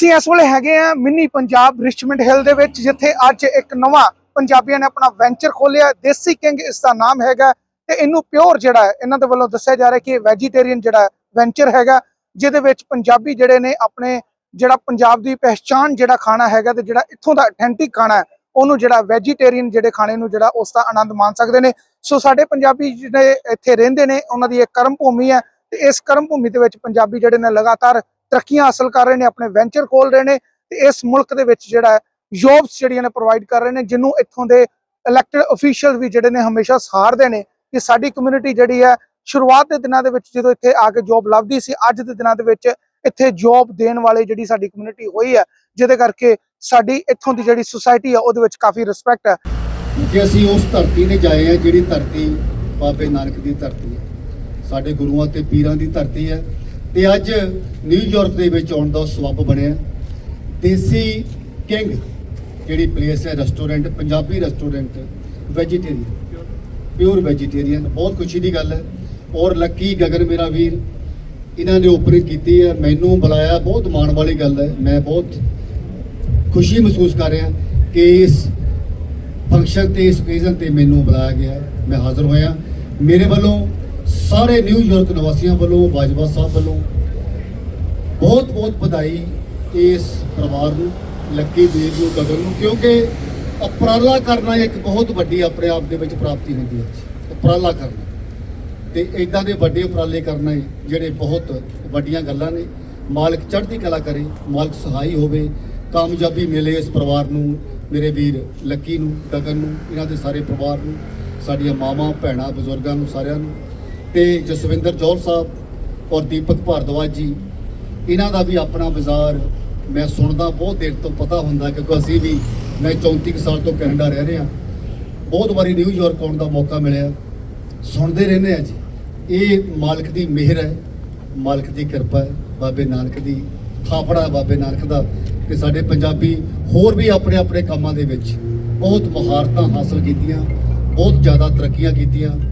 ਅਸੀਂ ਇਸ ਵੇਲੇ ਹੈਗੇ ਆ ਮਿੰਨੀ ਪੰਜਾਬ ਰਿਚਮੰਡ ਹਿੱਲ ਦੇ ਵਿੱਚ, ਜਿੱਥੇ ਅੱਜ ਇੱਕ ਨਵਾਂ ਪੰਜਾਬੀਆਂ ਨੇ ਆਪਣਾ ਵੈਂਚਰ ਖੋਲਿਆ ਦੇਸੀ ਕਿੰਗ ਇਸ ਦਾ ਨਾਮ ਹੈਗਾ ਤੇ ਇਹਨੂੰ ਪਿਓਰ ਜਿਹੜਾ ਹੈ, ਇਹਨਾਂ ਦੇ ਵੱਲੋਂ ਦੱਸਿਆ ਜਾ ਰਿਹਾ ਕਿ ਇਹ ਵੈਜੀਟੇਰੀਅਨ ਜਿਹੜਾ ਵੈਂਚਰ ਹੈਗਾ ਜਿਹਦੇ ਵਿੱਚ ਪੰਜਾਬੀ ਜਿਹੜੇ ਨੇ ਆਪਣੇ ਜਿਹੜਾ ਪੰਜਾਬ ਦੀ ਪਹਿਚਾਨ ਜਿਹੜਾ ਖਾਣਾ ਹੈਗਾ ਤੇ ਜਿਹੜਾ ਇੱਥੋਂ ਦਾ ਅਥੈਂਟਿਕ ਖਾਣਾ ਉਹਨੂੰ ਜਿਹੜਾ ਵੈਜੀਟੇਰੀਅਨ ਜਿਹੜੇ ਖਾਣੇ ਨੂੰ ਜਿਹੜਾ ਉਸ ਦਾ ਆਨੰਦ ਮਾਣ ਸਕਦੇ ਨੇ। ਸੋ ਸਾਡੇ ਪੰਜਾਬੀ ਜਿਹੜੇ ਇੱਥੇ ਰਹਿੰਦੇ ਨੇ, ਉਹਨਾਂ ਦੀ ਇਹ ਕਰਮ ਭੂਮੀ ਹੈ ਤੇ ਇਸ ਕਰਮ ਭੂਮੀ ਦੇ ਵਿੱਚ ਪੰਜਾਬੀ ਜਿਹੜੇ ਨੇ ਲਗਾਤਾਰ ਤਰੱਕੀਆਂ ਹਾਸਲ ਕਰ ਰਹੇ ਨੇ, ਆਪਣੇ ਵੈਂਚਰ ਖੋਲ ਰਹੇ ਨੇ ਤੇ ਇਸ ਮੁਲਕ ਦੇ ਵਿੱਚ ਜਿਹੜਾ ਜੌਬਸ ਜਿਹੜੀਆਂ ਨੇ ਪ੍ਰੋਵਾਈਡ ਕਰ ਰਹੇ ਨੇ, ਜਿਹਨੂੰ ਇੱਥੋਂ ਦੇ ਇਲੈਕਟਡ ਅਫੀਸ਼ੀਅਲ ਵੀ ਜਿਹੜੇ ਨੇ ਹਮੇਸ਼ਾ ਸਹਾਰਦੇ ਨੇ ਕਿ ਸਾਡੀ ਕਮਿਊਨਿਟੀ ਜਿਹੜੀ ਹੈ, ਸ਼ੁਰੂਆਤ ਦੇ ਦਿਨਾਂ ਦੇ ਵਿੱਚ ਜਦੋਂ ਇੱਥੇ ਆ ਕੇ ਜੌਬ ਲੱਭਦੀ ਸੀ, ਅੱਜ ਦੇ ਦਿਨਾਂ ਦੇ ਵਿੱਚ ਇੱਥੇ ਜੌਬ ਦੇਣ ਵਾਲੇ ਜਿਹੜੀ ਸਾਡੀ ਕਮਿਊਨਿਟੀ ਹੋਈ ਹੈ, ਜਿਹਦੇ ਕਰਕੇ ਸਾਡੀ ਇੱਥੋਂ ਦੀ ਜਿਹੜੀ ਸੁਸਾਇਟੀ ਹੈ, ਉਹਦੇ ਵਿੱਚ ਕਾਫੀ ਰਿਸਪੈਕਟ ਹੈ। ਕਿ ਅਸੀਂ ਉਸ ਧਰਤੀ ਤੇ ਜਾਏ ਆ ਜਿਹੜੀ ਧਰਤੀ ਬਾਬੇ ਨਾਨਕ ਦੀ ਧਰਤੀ ਹੈ। ਸਾਡੇ ਗੁਰੂਆਂ ਤੇ ਪੀਰਾਂ ਦੀ ਧਰਤੀ ਹੈ। ਤੇ ਅੱਜ ਨਿਊਯਾਰਕ ਦੇ ਵਿੱਚ ਆਉਣ ਦਾ ਸਬੱਬ ਬਣਿਆ। ਦੇਸੀ ਕਿੰਗ, ਜਿਹੜੀ ਪਲੇਸ ਹੈ restaurant Punjabi restaurant vegetarian pure vegetarian ਬਹੁਤ ਖੁਸ਼ੀ ਦੀ ਗੱਲ ਹੈ। ਔਰ ਲੱਕੀ ਗਗਨ ਮੇਰਾ ਵੀਰ, ਇਹਨਾਂ ਨੇ ਓਪਨਿੰਗ ਕੀਤੀ ਹੈ। ਮੈਨੂੰ ਬੁਲਾਇਆ, ਬਹੁਤ ਮਾਣ ਵਾਲੀ ਗੱਲ ਹੈ। ਮੈਂ ਬਹੁਤ ਖੁਸ਼ੀ ਮਹਿਸੂਸ ਕਰ ਰਿਹਾ ਕਿ ਇਸ ਫੰਕਸ਼ਨ ਤੇ, ਇਸ ਓਕੇਜ਼ਨ ਤੇ ਮੈਨੂੰ ਬੁਲਾਇਆ ਗਿਆ। ਮੈਂ ਹਾਜ਼ਰ ਹੋਇਆ। ਮੇਰੇ ਵੱਲੋਂ ਸਾਰੇ ਨਿਊਯਾਰਕ ਨਿਵਾਸੀਆਂ ਵੱਲੋਂ, ਬਾਜਵਾ ਸਾਹਿਬ ਵੱਲੋਂ ਬਹੁਤ ਬਹੁਤ ਵਧਾਈ ਇਸ ਪਰਿਵਾਰ ਨੂੰ, ਲੱਕੀ ਦੇਵ ਨੂੰ, ਗਗਨ ਨੂੰ, ਕਿਉਂਕਿ ਉਪਰਾਲਾ ਕਰਨਾ ਇੱਕ ਬਹੁਤ ਵੱਡੀ ਆਪਣੇ ਆਪ ਦੇ ਵਿੱਚ ਪ੍ਰਾਪਤੀ ਹੁੰਦੀ ਹੈ ਉਪਰਾਲਾ ਕਰਨਾ। ਤੇ ਇਦਾਂ ਦੇ ਵੱਡੇ ਉਪਰਾਲੇ ਕਰਨਾ ਜਿਹੜੇ ਬਹੁਤ ਵੱਡੀਆਂ ਗੱਲਾਂ ਨੇ। ਮਾਲਕ ਚੜ੍ਹਦੀ ਕਲਾ ਕਰੇ, ਮਾਲਕ ਸਹਾਈ ਹੋਵੇ, ਕਾਮਯਾਬੀ ਮਿਲੇ ਇਸ ਪਰਿਵਾਰ ਨੂੰ, ਮੇਰੇ ਵੀਰ ਲੱਕੀ ਨੂੰ, ਗਗਨ ਨੂੰ, ਇਹਨਾਂ ਦੇ ਸਾਰੇ ਪਰਿਵਾਰ ਨੂੰ, ਸਾਡੀਆਂ ਮਾਵਾਂ, ਭੈਣਾਂ, ਬਜ਼ੁਰਗਾਂ ਨੂੰ, ਸਾਰਿਆਂ ਨੂੰ। ਤੇ ਜਸਵਿੰਦਰ ਜੌਲ ਸਾਹਿਬ ਔਰ ਦੀਪਕ ਭਾਰਦਵਾਜ ਜੀ, ਇਹਨਾਂ ਦਾ ਵੀ ਆਪਣਾ ਬਾਜ਼ਾਰ ਮੈਂ ਸੁਣਦਾ, ਬਹੁਤ ਦੇਰ ਤੋਂ ਪਤਾ ਹੁੰਦਾ ਕਿਉਂਕਿ ਅਸੀਂ ਵੀ, ਮੈਂ 34 ਕੁ ਸਾਲ ਤੋਂ ਕੈਨੇਡਾ ਰਹਿ ਰਿਹਾ। ਬਹੁਤ ਵਾਰੀ ਨਿਊਯਾਰਕ ਆਉਣ ਦਾ ਮੌਕਾ ਮਿਲਿਆ। ਸੁਣਦੇ ਰਹਿੰਦੇ ਆ ਜੀ। ਇਹ ਮਾਲਕ ਦੀ ਮਿਹਰ ਹੈ, ਮਾਲਕ ਦੀ ਕਿਰਪਾ ਹੈ, ਬਾਬੇ ਨਾਨਕ ਦੀ ਥਾਪੜਾ ਹੈ ਬਾਬੇ ਨਾਨਕ ਦਾ ਕਿ ਸਾਡੇ ਪੰਜਾਬੀ ਹੋਰ ਵੀ ਆਪਣੇ ਆਪਣੇ ਕੰਮਾਂ ਦੇ ਵਿੱਚ ਬਹੁਤ ਮਹਾਰਤਾਂ ਹਾਸਲ ਕੀਤੀਆਂ, ਬਹੁਤ ਜ਼ਿਆਦਾ ਤਰੱਕੀਆਂ ਕੀਤੀਆਂ।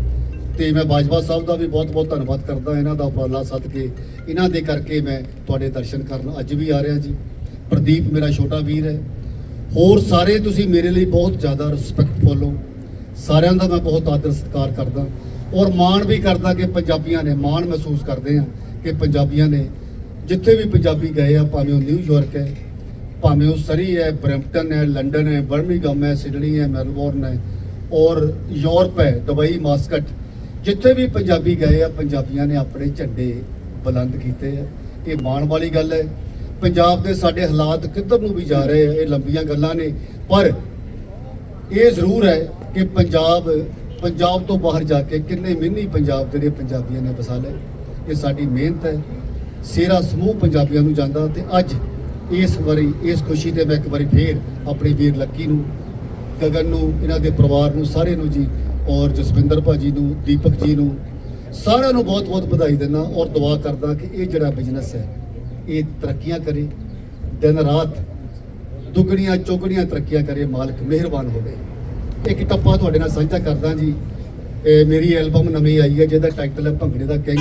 ਤੇ ਮੈਂ ਬਾਜਵਾ ਸਾਹਿਬ ਦਾ ਵੀ ਬਹੁਤ ਬਹੁਤ ਧੰਨਵਾਦ ਕਰਦਾ ਇਹਨਾਂ ਦਾ ਉਪਰਾਲਾ ਸੱਦ ਕੇ। ਇਹਨਾਂ ਦੇ ਕਰਕੇ ਮੈਂ ਤੁਹਾਡੇ ਦਰਸ਼ਨ ਕਰਨ ਅੱਜ ਵੀ ਆ ਰਿਹਾ ਜੀ। ਪ੍ਰਦੀਪ ਮੇਰਾ ਛੋਟਾ ਵੀਰ ਹੈ। ਹੋਰ ਸਾਰੇ ਤੁਸੀਂ ਮੇਰੇ ਲਈ ਬਹੁਤ ਜ਼ਿਆਦਾ ਰਿਸਪੈਕਟਫੁਲ ਹੋ। ਸਾਰਿਆਂ ਦਾ ਮੈਂ ਬਹੁਤ ਆਦਰ ਸਤਿਕਾਰ ਕਰਦਾ। ਔਰ ਮਾਣ ਵੀ ਕਰਦਾ ਕਿ ਪੰਜਾਬੀਆਂ ਨੇ ਮਾਣ ਮਹਿਸੂਸ ਕਰਦੇ ਆ ਕਿ ਪੰਜਾਬੀਆਂ ਨੇ ਜਿੱਥੇ ਵੀ ਪੰਜਾਬੀ ਗਏ ਆ, ਭਾਵੇਂ ਉਹ ਨਿਊਯਾਰਕ ਹੈ, ਭਾਵੇਂ ਉਹ ਸਰੀ ਹੈ, ਬਰੈਂਪਟਨ ਹੈ, ਲੰਡਨ ਹੈ, ਬਰਮਿੰਗਮ ਹੈ, ਸਿਡਨੀ ਹੈ, ਮੈਲਬੌਰਨ ਹੈ, ਔਰ ਯੂਰਪ ਹੈ, ਦੁਬਈ, ਮਾਸਕਟ ਜਿੱਥੇ ਵੀ ਪੰਜਾਬੀ ਗਏ ਆ, ਪੰਜਾਬੀਆਂ ਨੇ ਆਪਣੇ ਝੰਡੇ ਬੁਲੰਦ ਕੀਤੇ ਆ। ਇਹ ਮਾਣ ਵਾਲੀ ਗੱਲ ਹੈ। ਪੰਜਾਬ ਦੇ ਸਾਡੇ ਹਾਲਾਤ ਕਿੱਧਰ ਨੂੰ ਵੀ ਜਾ ਰਹੇ ਆ, ਇਹ ਲੰਬੀਆਂ ਗੱਲਾਂ ਨੇ। ਪਰ ਇਹ ਜ਼ਰੂਰ ਹੈ ਕਿ ਪੰਜਾਬ ਪੰਜਾਬ ਤੋਂ ਬਾਹਰ ਜਾ ਕੇ ਕਿੰਨੇ ਮਿੰਨੀ ਪੰਜਾਬ ਜਿਹੜੇ ਪੰਜਾਬੀਆਂ ਨੇ ਵਸਾ ਲਏ। ਇਹ ਸਾਡੀ ਮਿਹਨਤ ਹੈ। ਸੇਰਾ ਸਮੂਹ ਪੰਜਾਬੀਆਂ ਨੂੰ ਜਾਂਦਾ ਤੇ ਅੱਜ ਇਸ ਵਾਰੀ, ਇਸ ਖੁਸ਼ੀ ਤੇ ਮੈਂ ਇੱਕ ਵਾਰੀ ਫੇਰ ਆਪਣੇ ਵੀਰ ਲੱਕੀ ਨੂੰ, ਗਗਨ ਨੂੰ, ਇਹਨਾਂ ਦੇ ਪਰਿਵਾਰ ਨੂੰ ਸਾਰੇ ਨੂੰ ਜੀ ਔਰ ਜਸਵਿੰਦਰ ਭਾਜੀ ਨੂੰ, ਦੀਪਕ ਜੀ ਨੂੰ, ਸਾਰਿਆਂ ਨੂੰ ਬਹੁਤ ਬਹੁਤ ਵਧਾਈ ਦਿੰਦਾ ਔਰ ਦੁਆ ਕਰਦਾ ਕਿ ਇਹ ਜਿਹੜਾ ਬਿਜ਼ਨਸ ਹੈ, ਇਹ ਤਰੱਕੀਆਂ ਕਰੇ, ਦਿਨ ਰਾਤ ਦੁੱਗਣੀਆਂ ਚੌਗਣੀਆਂ ਤਰੱਕੀਆਂ ਕਰੇ, ਮਾਲਕ ਮਿਹਰਬਾਨ ਹੋਵੇ। ਇੱਕ ਟੱਪਾ ਤੁਹਾਡੇ ਨਾਲ ਸਾਂਝਾ ਕਰਦਾ ਜੀ, ਇਹ ਮੇਰੀ ਐਲਬਮ ਨਵੀਂ ਆਈ ਹੈ, ਜਿਹਦਾ ਟਾਈਟਲ ਹੈ ਭੰਗੜੇ ਦਾ ਕਿੰਗ।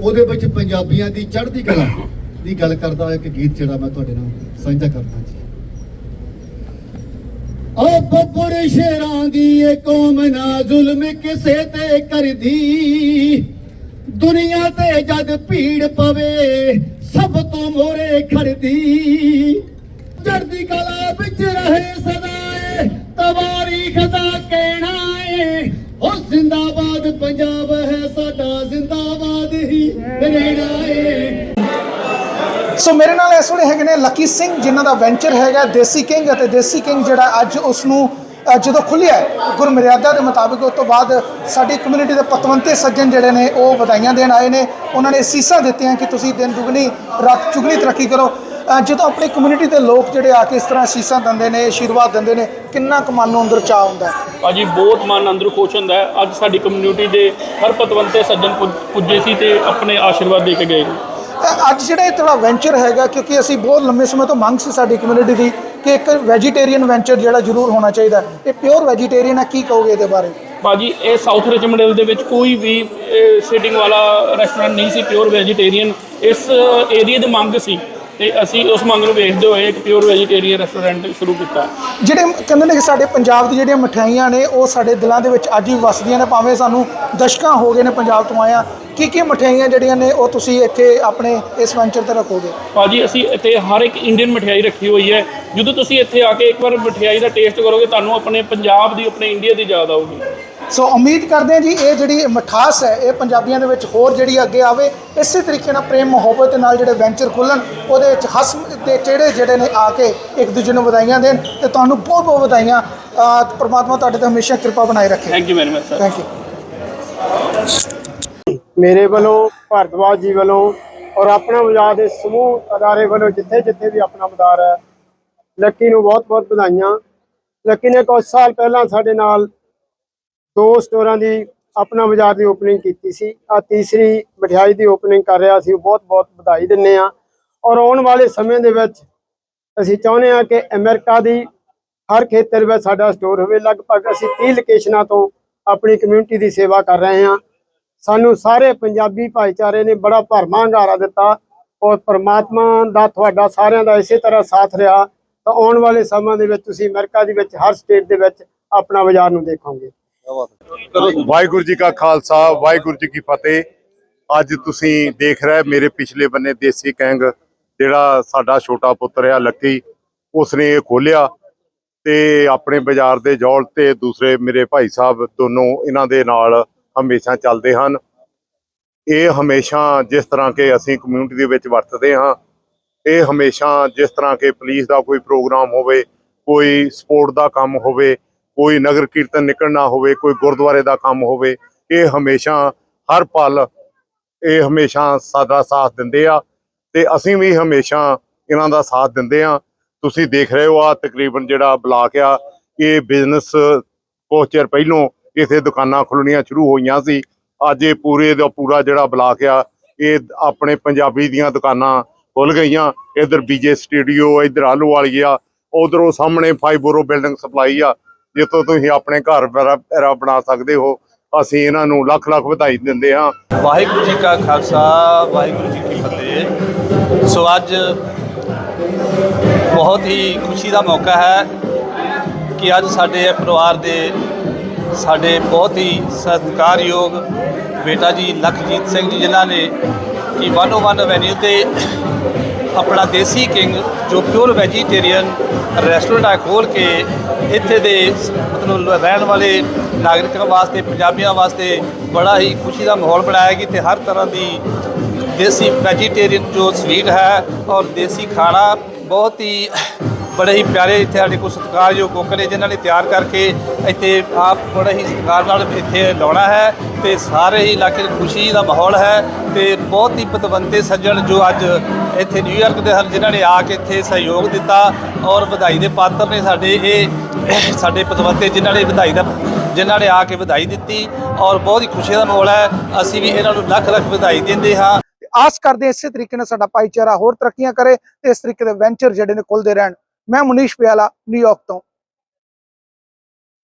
ਉਹਦੇ ਵਿੱਚ ਪੰਜਾਬੀਆਂ ਦੀ ਚੜ੍ਹਦੀ ਕਲਾ ਦੀ ਗੱਲ ਕਰਦਾ ਇੱਕ ਗੀਤ ਜਿਹੜਾ ਮੈਂ ਤੁਹਾਡੇ ਨਾਲ ਸਾਂਝਾ ਕਰਦਾ ਜੀ। ਓ ਬੱਬਰ ਸ਼ੇਰਾਂ ਦੀ ਇਹ ਕੌਮ ਨਾ ਜ਼ੁਲਮ ਕਿਸੇ ਤੇ ਕਰਦੀ। ਦੁਨੀਆ ਤੇ ਜਦ ਭੀੜ ਪਵੇ, ਸਭ ਤੋਂ ਮੋਰੇ ਖੜਦੀ। ਚੜ੍ਹਦੀ ਕਲਾ ਵਿੱਚ ਰਹੇ ਸਦਾਏ ਤਵਾਰੀਖ ਦਾ ਕਹਿਣਾ ਏ ਹੋ ਜ਼ਿੰਦਾਬਾਦ ਪੰਜਾਬ ਇਸ ਵੇਲੇ ਹੈਗੇ ਨੇ ਲੱਕੀ ਸਿੰਘ ਜਿਨ੍ਹਾਂ ਦਾ ਵੈਂਚਰ ਹੈਗਾ ਦੇਸੀ ਕਿੰਗ ਅਤੇ ਦੇਸੀ ਕਿੰਗ ਜਿਹੜਾ ਅੱਜ ਉਸ ਨੂੰ ਜਦੋਂ ਖੁੱਲਿਆ ਗੁਰਮਰਿਆਦਾ ਦੇ ਮੁਤਾਬਿਕ ਉਸ ਤੋਂ ਬਾਅਦ ਸਾਡੀ ਕਮਿਊਨਿਟੀ ਦੇ ਪਤਵੰਤੇ ਸੱਜਣ ਜਿਹੜੇ ਨੇ ਉਹ ਵਧਾਈਆਂ ਦੇਣ ਆਏ ਨੇ। ਉਹਨਾਂ ਨੇ ਸੀਸਾਂ ਦਿੱਤੀਆਂ ਕਿ ਤੁਸੀਂ ਦਿਨ ਦੁਗਣੀ, ਰਾਤ ਚੁਗਣੀ ਤਰੱਕੀ ਕਰੋ। ਜਦੋਂ ਆਪਣੀ ਕਮਿਊਨਿਟੀ ਦੇ ਲੋਕ ਜਿਹੜੇ ਆ ਕੇ ਇਸ ਤਰ੍ਹਾਂ ਸੀਸਾਂ ਦਿੰਦੇ ਨੇ ਆਸ਼ੀਰਵਾਦ ਦਿੰਦੇ ਨੇ, ਕਿੰਨਾ ਕੁ ਮਨ ਨੂੰ ਅੰਦਰ ਚਾਹ ਹੁੰਦਾ ਹੈ? ਭਾਜੀ, ਬਹੁਤ ਮਨ ਅੰਦਰ ਖੁਸ਼ ਹੁੰਦਾ ਹੈ। ਅੱਜ ਸਾਡੀ ਕਮਿਊਨਿਟੀ ਦੇ ਹਰ ਪਤਵੰਤੇ ਸੱਜਣ ਪੁੱਜੇ ਸੀ ਤੇ ਆਪਣੇ ਆਸ਼ੀਰਵਾਦ ਦੇ ਕੇ ਗਏ। ਨੇ ਅੱਜ ਜਿਹੜਾ ਇਹ ਤੁਹਾਡਾ ਵੈਂਚਰ ਹੈਗਾ, ਕਿਉਂਕਿ ਅਸੀਂ ਬਹੁਤ ਲੰਮੇ ਸਮੇਂ ਤੋਂ ਮੰਗ ਸੀ ਸਾਡੀ ਕਮਿਊਨਿਟੀ ਦੀ ਕਿ ਇੱਕ ਵੈਜੀਟੇਰੀਅਨ ਵੈਂਚਰ ਜਿਹੜਾ ਜ਼ਰੂਰ ਹੋਣਾ ਚਾਹੀਦਾ ਇਹ ਪਿਓਰ ਵੈਜੀਟੇਰੀਅਨ ਹੈ, ਕੀ ਕਹੋਗੇ ਇਹਦੇ ਬਾਰੇ? ਭਾਜੀ, ਇਹ ਸਾਊਥ ਰਿਚਮੰਡ ਹਿੱਲ ਦੇ ਵਿੱਚ ਕੋਈ ਵੀ ਸਿਟਿੰਗ ਵਾਲਾ ਰੈਸਟੋਰੈਂਟ ਨਹੀਂ ਸੀ ਪਿਓਰ ਵੈਜੀਟੇਰੀਅਨ ਇਸ ਏਰੀਆ ਦੀ ਮੰਗ ਸੀ। ਤੇ ਅਸੀਂ ਉਸ ਮੰਗ ਨੂੰ ਵੇਖਦੇ ਹੋਏ ਇੱਕ ਪਿਓਰ ਵੈਜੀਟੇਰੀਅਨ ਰੈਸਟੋਰੈਂਟ ਸ਼ੁਰੂ ਕੀਤਾ। ਜਿਹੜੇ ਕਹਿੰਦੇ ਨੇ ਕਿ ਸਾਡੇ ਪੰਜਾਬ ਦੀ ਜਿਹੜੀਆਂ ਮਠਿਆਈਆਂ ਨੇ ਉਹ ਸਾਡੇ ਦਿਲਾਂ ਦੇ ਵਿੱਚ ਅੱਜ ਵੀ ਵਸਦੀਆਂ ਨੇ ਭਾਵੇਂ ਸਾਨੂੰ ਦਸ਼ਕਾਂ ਹੋ ਗਏ ਨੇ ਪੰਜਾਬ ਤੋਂ ਆਇਆ ਕੀ ਕੀ ਮਠਿਆਈਆਂ ਜਿਹੜੀਆਂ ਨੇ ਉਹ ਤੁਸੀਂ ਇੱਥੇ ਆਪਣੇ ਇਸ ਵੈਂਚਰ ਤੇ ਰੱਖੋਗੇ? ਭਾਜੀ ਅਸੀਂ ਇੱਥੇ ਹਰ ਇੱਕ ਇੰਡੀਅਨ ਮਠਿਆਈ ਰੱਖੀ ਹੋਈ ਹੈ। ਜਦੋਂ ਤੁਸੀਂ ਇੱਥੇ ਆ ਕੇ ਇੱਕ ਵਾਰ ਮਠਿਆਈ ਦਾ ਟੇਸਟ ਕਰੋਗੇ ਤੁਹਾਨੂੰ ਆਪਣੇ ਪੰਜਾਬ ਦੀ ਆਪਣੇ ਇੰਡੀਆ ਦੀ ਯਾਦ ਆਊਗੀ। ਸੋ ਉਮੀਦ ਕਰਦੇ ਹਾਂ ਜੀ ਇਹ ਜਿਹੜੀ ਮਠਾਸ ਹੈ ਇਹ ਪੰਜਾਬੀਆਂ ਦੇ ਵਿੱਚ ਹੋਰ ਜਿਹੜੀ ਅੱਗੇ ਆਵੇ ਇਸੇ ਤਰੀਕੇ ਨਾਲ ਪ੍ਰੇਮ ਮੁਹੱਬਤ ਦੇ ਨਾਲ ਜਿਹੜੇ ਵੈਂਚਰ ਖੁੱਲਣ ਉਹਦੇ ਵਿੱਚ ਹੱਸ ਦੇ ਚਿਹਰੇ ਜਿਹੜੇ ਨੇ ਆ ਕੇ ਇੱਕ ਦੂਜੇ ਨੂੰ ਵਧਾਈਆਂ ਦੇਣ ਤੇ ਤੁਹਾਨੂੰ ਬਹੁਤ ਬਹੁਤ ਵਧਾਈਆਂ ਪ੍ਰਮਾਤਮਾ ਤੁਹਾਡੇ ਤੇ ਹਮੇਸ਼ਾ ਕਿਰਪਾ ਬਣਾਏ ਰੱਖੇ thank you very much sir thank you ਮੇਰੇ ਵੱਲੋਂ ਭਾਰਤਵਾਜ ਜੀ ਵੱਲੋਂ ਔਰ ਆਪਣਾ ਬਾਜ਼ਾਰ ਦੇ ਸਮੂਹ ਅਦਾਰੇ ਵੱਲੋਂ ਜਿੱਥੇ ਜਿੱਥੇ ਵੀ ਆਪਣਾ ਬਾਜ਼ਾਰ ਹੈ ਲੱਕੀ ਨੂੰ ਬਹੁਤ ਬਹੁਤ ਵਧਾਈਆਂ ਲੱਕੀ ਨੇ ਕੁਝ ਸਾਲ ਪਹਿਲਾਂ ਸਾਡੇ ਨਾਲ ਦੋ ਸਟੋਰਾਂ ਦੀ ਆਪਣਾ ਬਾਜ਼ਾਰ ਦੀ ਓਪਨਿੰਗ ਕੀਤੀ ਸੀ। ਆ ਤੀਸਰੀ ਮਠਿਆਈ ਦੀ ਓਪਨਿੰਗ ਕਰ ਰਿਹਾ ਸੀ। ਬਹੁਤ ਬਹੁਤ ਵਧਾਈ ਦਿੰਨੇ ਆ ਔਰ ਆਉਣ ਵਾਲੇ ਸਮੇਂ ਦੇ ਵਿੱਚ ਅਸੀਂ ਚਾਹੁੰਦੇ ਹਾਂ ਕਿ ਅਮਰੀਕਾ ਦੀ ਹਰ ਖੇਤਰ ਵਿੱਚ ਸਾਡਾ ਸਟੋਰ ਹੋਵੇ। ਲਗਭਗ ਅਸੀਂ 30 ਲੋਕੇਸ਼ਨਾਂ ਤੋਂ ਆਪਣੀ ਕਮਿਊਨਿਟੀ ਦੀ ਸੇਵਾ ਕਰ ਰਹੇ ਹਾਂ। ਸਾਨੂੰ ਸਾਰੇ ਪੰਜਾਬੀ ਭਾਈਚਾਰੇ ਨੇ ਬੜਾ ਭਰਮਾ ਹੰਗਾਰਾ ਦਿੱਤਾ। ਔਰ ਪ੍ਰਮਾਤਮਾ ਦਾ ਤੁਹਾਡਾ ਸਾਰਿਆਂ ਦਾ ਇਸੇ ਤਰ੍ਹਾਂ ਸਾਥ ਰਿਹਾ। ਤਾਂ ਆਉਣ ਵਾਲੇ ਸਮਾਂ ਦੇ ਵਿੱਚ ਤੁਸੀਂ ਅਮਰੀਕਾ ਦੇ ਵਿੱਚ ਹਰ ਸਟੇਟ ਦੇ ਵਿੱਚ ਆਪਣਾ ਬਾਜ਼ਾਰ ਨੂੰ ਦੇਖੋਗੇ। ਵਾਹਿਗੁਰੂ ਜੀ ਕਾ ਖਾਲਸਾ, ਵਾਹਿਗੁਰੂ ਜੀ ਕੀ ਫਤਿਹ। ਅੱਜ ਤੁਸੀਂ ਦੇਖ ਰਹੇ ਮੇਰੇ ਪਿਛਲੇ ਬੰਨੇ ਦੇਸੀ ਕੈਂਗ, ਜਿਹੜਾ ਸਾਡਾ ਛੋਟਾ ਪੁੱਤਰ ਆ, ਲੱਕੀ। ਉਸਨੇ ਇਹ ਖੋਲਿਆ ਤੇ ਆਪਣੇ ਬਾਜ਼ਾਰ ਦੇ ਜੌਲ ਤੇ ਦੂਸਰੇ ਮੇਰੇ ਭਾਈ ਸਾਹਿਬ ਦੋਨੋਂ ਇਹਨਾਂ ਦੇ ਨਾਲ ਹਮੇਸ਼ਾ ਚੱਲਦੇ ਹਨ। ਇਹ ਹਮੇਸ਼ਾ ਜਿਸ ਤਰ੍ਹਾਂ ਕਿ ਅਸੀਂ ਕਮਿਊਨਿਟੀ ਦੇ ਵਿੱਚ ਵਰਤਦੇ ਹਾਂ, ਇਹ ਹਮੇਸ਼ਾ ਜਿਸ ਤਰ੍ਹਾਂ ਕਿ ਪੁਲਿਸ ਦਾ ਕੋਈ ਪ੍ਰੋਗਰਾਮ ਹੋਵੇ, ਕੋਈ ਸਪੋਰਟ ਦਾ ਕੰਮ ਹੋਵੇ ਕੋਈ ਨਗਰ ਕੀਰਤਨ ਨਿਕਲਣਾ ਹੋਵੇ, ਕੋਈ ਗੁਰਦੁਆਰੇ ਦਾ ਕੰਮ ਹੋਵੇ, ਇਹ ਹਮੇਸ਼ਾ ਹਰ ਪਲ ਇਹ ਹਮੇਸ਼ਾ ਸਾਡਾ ਸਾਥ ਦਿੰਦੇ ਆ ਤੇ ਅਸੀਂ ਵੀ ਹਮੇਸ਼ਾ ਇਹਨਾਂ ਦਾ ਸਾਥ ਦਿੰਦੇ ਆ। ਤੁਸੀਂ ਦੇਖ ਰਹੇ ਹੋ ਆ ਤਕਰੀਬਨ ਜਿਹੜਾ ਬਲਾਕ ਆ, ਇਹ ਬਿਜ਼ਨਸ ਕੁਛ ਚਿਰ ਪਹਿਲੋਂ ਇੱਥੇ ਦੁਕਾਨਾਂ ਖੁੱਲਣੀਆਂ ਸ਼ੁਰੂ ਹੋਈਆਂ ਸੀ। ਅੱਜ ਇਹ ਪੂਰੇ ਦਾ ਪੂਰਾ ਜਿਹੜਾ ਬਲਾਕ ਆ, ਇਹ ਆਪਣੇ ਪੰਜਾਬੀ ਦੀਆਂ ਦੁਕਾਨਾਂ ਖੁੱਲ ਗਈਆਂ। ਇਧਰ ਬੀਜੇ ਸਟੂਡੀਓ ਇਧਰ ਆਲੂ ਵਾਲੀ ਆ, ਉਧਰੋਂ ਸਾਹਮਣੇ ਫਾਈਬਰੋ ਬਿਲਡਿੰਗ ਸਪਲਾਈ ਆ। ਜਿੱਥੋਂ ਤੁਸੀਂ ਆਪਣੇ ਘਰ ਪੈਰਾ ਬਣਾ ਸਕਦੇ ਹੋ, ਅਸੀਂ ਇਹਨਾਂ ਨੂੰ ਲੱਖ ਲੱਖ ਵਧਾਈ ਦਿੰਦੇ ਹਾਂ। ਵਾਹਿਗੁਰੂ ਜੀ ਕਾ ਖਾਲਸਾ, ਵਾਹਿਗੁਰੂ ਜੀ ਕੀ ਫਤਿਹ। ਸੋ ਅੱਜ ਬਹੁਤ ਹੀ ਖੁਸ਼ੀ ਦਾ ਮੌਕਾ ਹੈ ਕਿ ਅੱਜ ਸਾਡੇ ਪਰਿਵਾਰ ਦੇ ਸਾਡੇ ਬਹੁਤ ਹੀ ਸਤਿਕਾਰਯੋਗ ਬੇਟਾ ਜੀ ਲਖਜੀਤ ਸਿੰਘ ਜੀ, ਜਿਨ੍ਹਾਂ ਨੇ ਕਿ 101 ਐਵੈਨਿਊ ਤੇ ਆਪਣਾ ਦੇਸੀ ਕਿੰਗ ਜੋ ਪਿਓਰ ਵੈਜੀਟੇਰੀਅਨ ਰੈਸਟੋਰੈਂਟ ਆ ਖੋਲ ਕੇ ਇੱਥੇ ਦੇ ਮਤਲਬ ਰਹਿਣ ਵਾਲੇ ਨਾਗਰਿਕਾਂ ਵਾਸਤੇ, ਪੰਜਾਬੀਆਂ ਵਾਸਤੇ ਬੜਾ ਹੀ ਖੁਸ਼ੀ ਦਾ ਮਾਹੌਲ ਬਣਾਇਆ ਗਿਆ ਤੇ ਹਰ ਤਰ੍ਹਾਂ ਦੀ ਦੇਸੀ ਵੈਜੀਟੇਰੀਅਨ ਜੋ ਸਵੀਟ ਹੈ ਔਰ ਦੇਸੀ ਖਾਣਾ ਬਹੁਤ ਹੀ ਬੜੇ ਹੀ ਪਿਆਰੇ ਇੱਥੇ ਸਾਡੇ ਕੋਲ ਸਤਿਕਾਰਯੋਗ ਕੁੱਕ ਨੇ, ਜਿਨ੍ਹਾਂ ਨੇ ਤਿਆਰ ਕਰਕੇ ਇੱਥੇ ਆਪ ਬੜੇ ਹੀ ਸਤਿਕਾਰ ਨਾਲ ਇੱਥੇ ਲਾਉਣਾ ਹੈ ਤੇ ਸਾਰੇ ਹੀ ਇਲਾਕੇ 'ਚ ਖੁਸ਼ੀ ਦਾ ਮਾਹੌਲ ਹੈ ਤੇ ਬਹੁਤ ਹੀ ਪਤਵੰਤੇ ਸੱਜਣ ਜੋ ਅੱਜ ਇੱਥੇ ਨਿਊਯਾਰਕ ਦੇ ਹਨ, ਜਿਨ੍ਹਾਂ ਨੇ ਆ ਕੇ ਇੱਥੇ ਸਹਿਯੋਗ ਦਿੱਤਾ ਔਰ ਵਧਾਈ ਦੇ ਪਾਤਰ ਨੇ ਸਾਡੇ ਇਹ ਸਾਡੇ ਪਤਵੰਤੇ ਜਿਨ੍ਹਾਂ ਨੇ ਵਧਾਈ ਦਾ, ਜਿਨ੍ਹਾਂ ਨੇ ਆ ਕੇ ਵਧਾਈ ਦਿੱਤੀ ਔਰ ਬਹੁਤ ਹੀ ਖੁਸ਼ੀ ਦਾ ਮਾਹੌਲ ਹੈ। ਅਸੀਂ ਵੀ ਇਹਨਾਂ ਨੂੰ ਲੱਖ ਲੱਖ ਵਧਾਈ ਦਿੰਦੇ ਹਾਂ। ਆਸ ਕਰਦੇ ਇਸੇ ਤਰੀਕੇ ਨਾਲ ਸਾਡਾ ਭਾਈਚਾਰਾ ਹੋਰ ਤਰੱਕੀਆਂ ਕਰੇ ਤੇ ਇਸ ਤਰੀਕੇ ਦੇ ਵੈਂਚਰ ਜਿਹੜੇ ਨੇ ਖੁੱਲਦੇ ਰਹਿਣ। ਮੈਂ ਮੁਨੀਸ਼ ਪਿਆਲਾ ਨਿਊਯਾਰਕ ਤੋਂ।